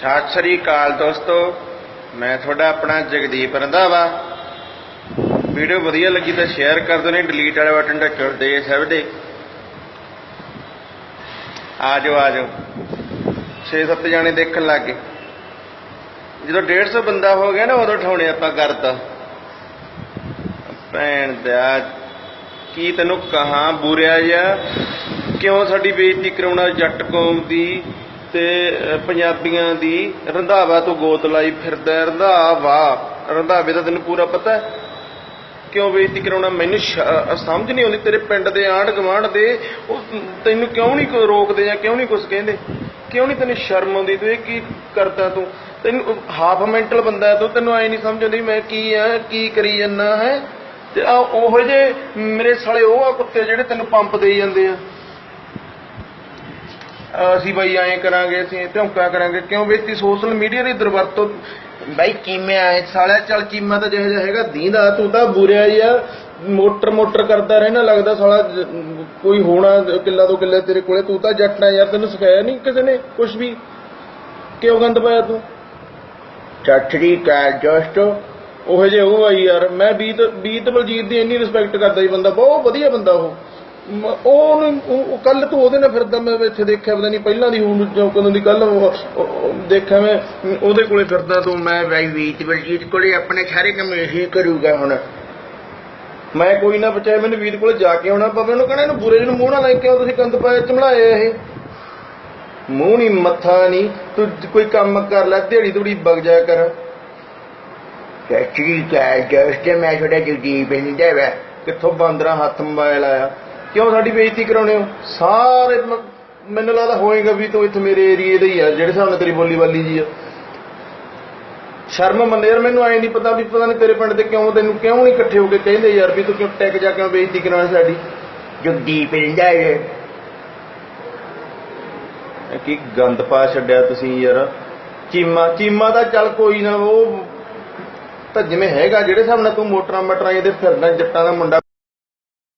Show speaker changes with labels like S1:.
S1: ਸਤਿ ਸ੍ਰੀ ਅਕਾਲ ਦੋਸਤੋ, ਮੈਂ ਤੁਹਾਡਾ ਆਪਣਾ ਜਗਦੀਪ ਰੰਧਾਵਾ। ਵੀਡੀਓ ਵਧੀਆ ਲੱਗੀ ਤਾਂ ਸ਼ੇਅਰ ਕਰ ਦਿਓ, ਨਹੀਂ ਡਿਲੀਟ ਵਾਲੇ ਬਟਨ ਤੇ ਚੁੱਲਦੇ ਸਭ ਆ ਜਾਓ ਆ ਜਾਓ 6-7 ਜਾਣੇ ਦੇਖਣ ਲੱਗ ਗਏ। ਜਦੋਂ 150 ਬੰਦਾ ਹੋ ਗਿਆ ਨਾ, ਉਦੋਂ ਠਾਉਣੇ ਆਪਾਂ ਕਰਤਾ ਭੈਣ ਦਾ ਕੀ ਤੈਨੂੰ ਕਹਾਂ ਬੁਰਿਆ ਜਾਂ ਕਿਉਂ ਸਾਡੀ ਬੇਇੱਜ਼ਤੀ ਕਰਾਉਣਾ ਜੱਟ ਕੌਮ ਦੀ? ਤੇ ਪੰਜਾਬੀਆਂ ਦੀ ਰੰਧਾਵਾ ਤੋਂ ਗੋਤ ਲਾਈ ਫਿਰਦਾ ਰੰਧਾਵਾ, ਰੰਧਾਵੇ ਦਾ ਤੈਨੂੰ ਪੂਰਾ ਪਤਾ ਹੈ? ਕਿਉਂ ਬੇਇੱਜ਼ਤੀ ਕਰਾਉਣਾ? ਮੈਨੂੰ ਸਮਝ ਨਹੀਂ ਆਉਂਦੀ ਤੇਰੇ ਪਿੰਡ ਦੇ ਆਂਢ ਗਵਾਂਢ ਦੇ, ਉਹ ਤੈਨੂੰ ਕਿਉਂ ਨਹੀਂ ਕੋਈ ਰੋਕਦੇ ਜਾਂ ਕਿਉਂ ਨਹੀਂ ਕੁਝ ਕਹਿੰਦੇ? ਕਿਉਂ ਨਹੀਂ ਤੈਨੂੰ ਸ਼ਰਮ ਆਉਂਦੀ ਤੂੰ ਇਹ ਕੀ ਕਰਦਾ ਤੂੰ? ਤੈਨੂੰ ਹਾਫ ਮੈਂਟਲ ਬੰਦਾ ਹੈ ਤੂੰ, ਤੈਨੂੰ ਐ ਨਹੀਂ ਸਮਝ ਆਉਂਦੀ ਮੈਂ ਕੀ ਆ, ਕੀ ਕਰੀ ਜੰਨਾ ਹੈ? ਤੇ ਆ ਉਹੋ ਜੇ ਮੇਰੇ ਸਾਲੇ ਉਹ ਆ ਕੁੱਤੇ ਜਿਹੜੇ ਤੈਨੂੰ ਪੰਪ ਦੇਈ ਜਾਂਦੇ ਆ। ਅਸੀਂ ਬਾਈ ਐਂ ਕਰਾਂਗੇ ਅਸੀਂ ਧੌਂਕਾ ਕਰਾਂਗੇ ਕਿਉਂ ਬੇਤੀ ਸੋਸ਼ਲ ਮੀਡੀਆ ਦੀ ਦੁਰਵਰਤੋਂ ਬਾਈ ਕਿਵੇਂ ਆਏ? ਸਾਲਿਆ ਚੱਲ ਕੀਮਾ ਤਾਂ ਜਿਹੋ ਜਿਹਾ ਹੈਗਾ ਦੀਂਦਾ ਤੂੰ ਤਾਂ ਬੁਰਿਆ ਯਾਰ ਮੋਟਰ ਮੋਟਰ ਕਰਦਾ ਰਹਿਣਾ ਲੱਗਦਾ ਸਾਲਾ ਜ- ਕੋਈ ਹੋਣਾ ਕਿੱਲਾ ਤੋਂ ਕਿੱਲੇ ਤੇਰੇ ਕੋਲੇ ਤੂੰ ਤਾਂ ਜੱਟ ਆ ਯਾਰ ਤੈਨੂੰ ਸਿਖਾਇਆ ਨਹੀਂ ਕਿਸੇ ਨੇ ਕੁਝ ਵੀ। ਕਿਉਂ ਗੰਦ ਪਾਇਆ ਤੂੰ? ਚੱਟੜੀ ਕਾ ਜਸਟ ਉਹ ਜੇ ਉਹ ਆਈ ਯਾਰ ਮੈਂ ਬੀਤ ਬੀਤ ਬਲਜੀਤ ਦੀ ਇੰਨੀ ਰਿਸਪੈਕਟ ਕਰਦਾ ਸੀ ਬੰਦਾ ਬਹੁਤ ਵਧੀਆ ਬੰਦਾ ਉਹ। ਮ- ਉਹ ਕੱਲ ਤੂੰ ਉਹਦੇ ਨਾਲ ਫਿਰਦਾ, ਮੈਂ ਇੱਥੇ ਦੇਖਿਆ ਪਤਾ ਨਹੀਂ, ਪਹਿਲਾਂ ਦੀ ਹੁਣ ਜੋ ਕਦੋਂ ਦੀ ਕੱਲ ਦੇਖਿਆ ਮੈਂ, ਉਹਦੇ ਕੋਲੇ ਫਿਰਦਾ ਤੂੰ, ਮੈਂ ਬਾਈ ਬੀਤ ਬਲਜੀਤ ਕੋਲੇ, ਆਪਣੇ ਸਾਰੇ ਕੰਮ ਇਹੀ ਕਰੂਗਾ ਹੁਣ। ਮੈਂ ਕੋਈ ਨਾ ਬਚਾਏ, ਮੈਨੂੰ ਵੀਰ ਕੋਲੇ ਜਾ ਕੇ ਆਉਣਾ ਪਵੇ, ਉਹਨੂੰ ਕਹਣਾ ਇਹਨੂੰ ਬੁਰੇ ਜਿਹਨੂੰ ਮੂੰਹ ਨਾ ਲੈ ਕੇ ਆਓ, ਤੁਸੀਂ ਕੰਦ ਪਾਏ ਚਮੜਾਏ ਇਹ। ਮੂੰਹ ਨਹੀਂ ਮੱਥਾ ਨਹੀਂ ਤੂੰ ਕੋਈ ਕੰਮ ਕਰ ਲੈ, ਦਿਹਾੜੀ ਦੂੜੀ ਵਗ ਜਾ ਕਰ। ਕੈਚੀ ਕਾ ਜਸਟ ਮੈਂ ਛੋਟਾ ਜੁਦੀ ਬਿੰਦਾ ਵਾ ਕਿੱਥੋਂ ਬਾਂਦਰਾ ਹੱਥ ਮੋਬਾਈਲ ਆਇਆ? ਕਿਉਂ ਸਾਡੀ ਬੇਇੱਜ਼ਤੀ ਕਰਾਉਣੇ ਹੋ? ਸਾਰੇ ਮੈਨੂੰ ਲੱਗਦਾ ਹੋਏਗਾ ਵੀ ਤੂੰ ਇੱਥੇ ਮੇਰੇ ਏਰੀਏ ਦਾ ਹੀ ਆ, ਜਿਹੜੇ ਹਿਸਾਬ ਨਾਲ ਤੇਰੀ ਬੋਲੀ ਬਾਲੀ ਜੀ ਆ। ਸ਼ਰਮ ਮੰਨੇ ਯਾਰ, ਮੈਨੂੰ ਐ ਨਹੀਂ ਪਤਾ ਵੀ ਪਤਾ ਨਹੀਂ ਤੇਰੇ ਪਿੰਡ ਦੇ ਕਿਉਂ, ਤੈਨੂੰ ਕਿਉਂ ਨਹੀਂ ਇਕੱਠੇ ਹੋ ਕੇ ਕਹਿੰਦੇ ਯਾਰ ਵੀ ਤੂੰ ਕਿਉਂ ਟੈਕ ਜਾ ਕੇ ਬੇਇੱਜ਼ਤੀ ਕਰਾਉਣੀ ਸਾਡੀ? ਜਗਦੀਪ ਰਿੰਦਾ ਇਹ। ਕੀ ਗੰਦ ਪਾ ਛੱਡਿਆ ਤੁਸੀਂ ਯਾਰ। ਚੀਮਾ ਚੀਮਾ ਦਾ ਚੱਲ ਕੋਈ ਨਾ, ਉਹ ਤਾਂ ਜਿਵੇਂ ਹੈਗਾ, ਜਿਹੜੇ ਹਿਸਾਬ ਨਾਲ ਤੂੰ ਮੋਟਰਾਂ ਮਟਰਾਂ ਇਹਦੇ ਫਿਰਦਾ ਜੱਟਾਂ ਦਾ ਮੁੰਡਾ